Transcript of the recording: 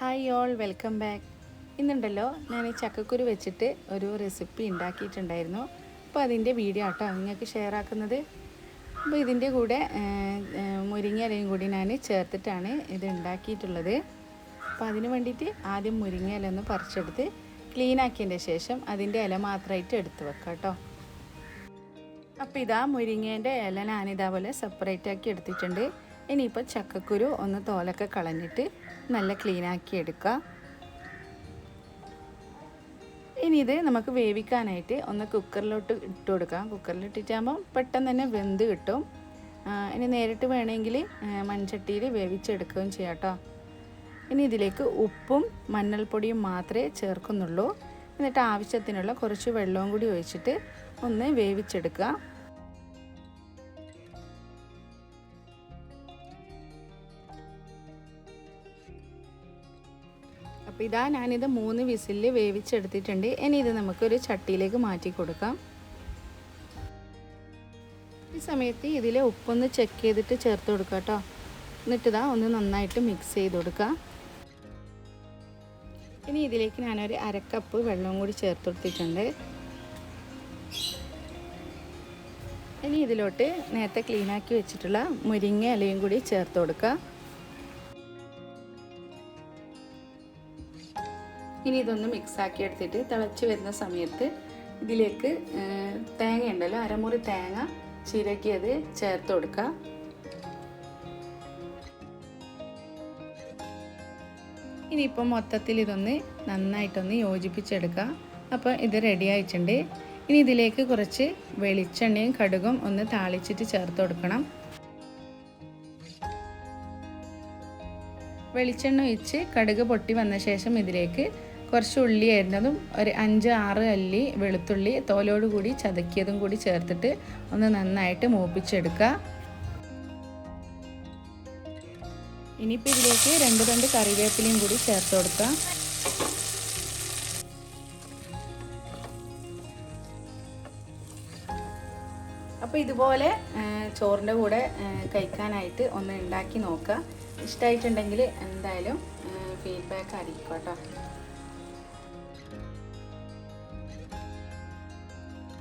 Hi all welcome back ഇന്നുണ്ടല്ലോ ഞാൻ ഈ ചക്കക്കുരു വെച്ചിട്ട് ഒരു റെസിപ്പി ഉണ്ടാക്കിയിട്ടുണ്ടായിരുന്നു. അപ്പോൾ അതിന്റെ വീഡിയോ ആട്ടോ നിങ്ങൾക്ക് ഷെയർ ആക്കുന്നത്. അപ്പോൾ ഇതിന്റെ കൂടെ മുരിങ്ങ ഇലയും കൂടി ഞാൻ ചേർത്തിട്ടാണ് ഇത് ഉണ്ടാക്കിയിട്ടുള്ളത്. അപ്പോൾ അതിന് വേണ്ടിയിട്ട് ആദ്യം മുരിങ്ങ ഇല ഒന്ന് പറിച്ചെടുത്ത് ക്ലീൻ ആക്കിയതിന്റെ ശേഷം അതിന്റെ ഇല മാത്രമായിട്ട് എടുത്ത് വെക്കാം കേട്ടോ അപ്പോൾ ഇതാ മുരിങ്ങേന്റെ ഇല ഞാനിതാ പോലെ സെപ്പറേറ്റ് ആക്കി എടുത്തിട്ടുണ്ട്. ഇനിയിപ്പോൾ ചക്കക്കുരു ഒന്ന് തോലൊക്കെ കളഞ്ഞിട്ട് നല്ല ക്ലീൻ ആക്കി എടുക്കുക ഇനി ഇത് നമുക്ക് വേവിക്കാനായിട്ട് ഒന്ന് കുക്കറിലോട്ട് ഇട്ട് കൊടുക്കാം. കുക്കറിൽ ഇട്ടിട്ടാകുമ്പോൾ പെട്ടെന്ന് തന്നെ വെന്ത് കിട്ടും. ഇനി നേരിട്ട് വേണമെങ്കിൽ മൺചട്ടിയിൽ വേവിച്ചെടുക്കുകയും ചെയ്യാം കേട്ടോ ഇനി ഇതിലേക്ക് ഉപ്പും മഞ്ഞൾപ്പൊടിയും മാത്രമേ ചേർക്കുന്നുള്ളൂ. എന്നിട്ട് ആവശ്യത്തിനുള്ള കുറച്ച് വെള്ളവും കൂടി ഒഴിച്ചിട്ട് ഒന്ന് വേവിച്ചെടുക്കുക അപ്പോൾ ഇതാ ഞാനിത് മൂന്ന് വിസിലിൽ വേവിച്ചെടുത്തിട്ടുണ്ട്. ഇനി ഇത് നമുക്കൊരു ചട്ടിയിലേക്ക് മാറ്റി കൊടുക്കാം. ഈ സമയത്ത് ഇതിൽ ഉപ്പൊന്ന് ചെക്ക് ചെയ്തിട്ട് ചേർത്ത് കൊടുക്കുക കേട്ടോ. എന്നിട്ടിതാ ഒന്ന് നന്നായിട്ട് മിക്സ് ചെയ്ത് കൊടുക്കുക ഇനി ഇതിലേക്ക് ഞാനൊരു അരക്കപ്പ് വെള്ളവും കൂടി ചേർത്ത് കൊടുത്തിട്ടുണ്ട്. ഇനി ഇതിലോട്ട് നേരത്തെ ക്ലീനാക്കി വെച്ചിട്ടുള്ള മുരിങ്ങ ഇലയും കൂടി ചേർത്ത് കൊടുക്കുക ഇനി ഇതൊന്ന് മിക്സാക്കി എടുത്തിട്ട് തിളച്ച് വരുന്ന സമയത്ത് ഇതിലേക്ക് തേങ്ങ ഉണ്ടല്ലോ അരമുറി തേങ്ങ ചിരക്കിയത് ചേർത്ത് കൊടുക്കുക. ഇനിയിപ്പോൾ മൊത്തത്തിൽ ഇതൊന്ന് നന്നായിട്ടൊന്ന് യോജിപ്പിച്ചെടുക്കുക. അപ്പോൾ ഇത് റെഡി ആയിട്ടുണ്ട്. ഇനി ഇതിലേക്ക് കുറച്ച് വെളിച്ചെണ്ണയും കടുകും ഒന്ന് താളിച്ചിട്ട് ചേർത്ത് കൊടുക്കണം. വെളിച്ചെണ്ണ ഒഴിച്ച് കടുക് പൊട്ടി വന്ന ശേഷം ഇതിലേക്ക് കുറച്ച് ഉള്ളി അരിഞ്ഞതും ഒരു അഞ്ച് ആറ് അല്ലി വെളുത്തുള്ളി തോലോട് കൂടി ചതക്കിയതും കൂടി ചേർത്തിട്ട് ഒന്ന് നന്നായിട്ട് മൂപ്പിച്ചെടുക്കുക. ഇനിയിപ്പോൾ ഇതിലേക്ക് രണ്ട് രണ്ട് കറിവേപ്പിലയും കൂടി ചേർത്ത് കൊടുക്കുക. അപ്പോൾ ഇതുപോലെ ചോറിന്റെ കൂടെ കഴിക്കാനായിട്ട് ഒന്ന് ഉണ്ടാക്കി നോക്കുക. ഇഷ്ടമായിട്ടുണ്ടെങ്കിൽ എന്തായാലും ഫീഡ്ബാക്ക് അറിയിക്കും കേട്ടോ.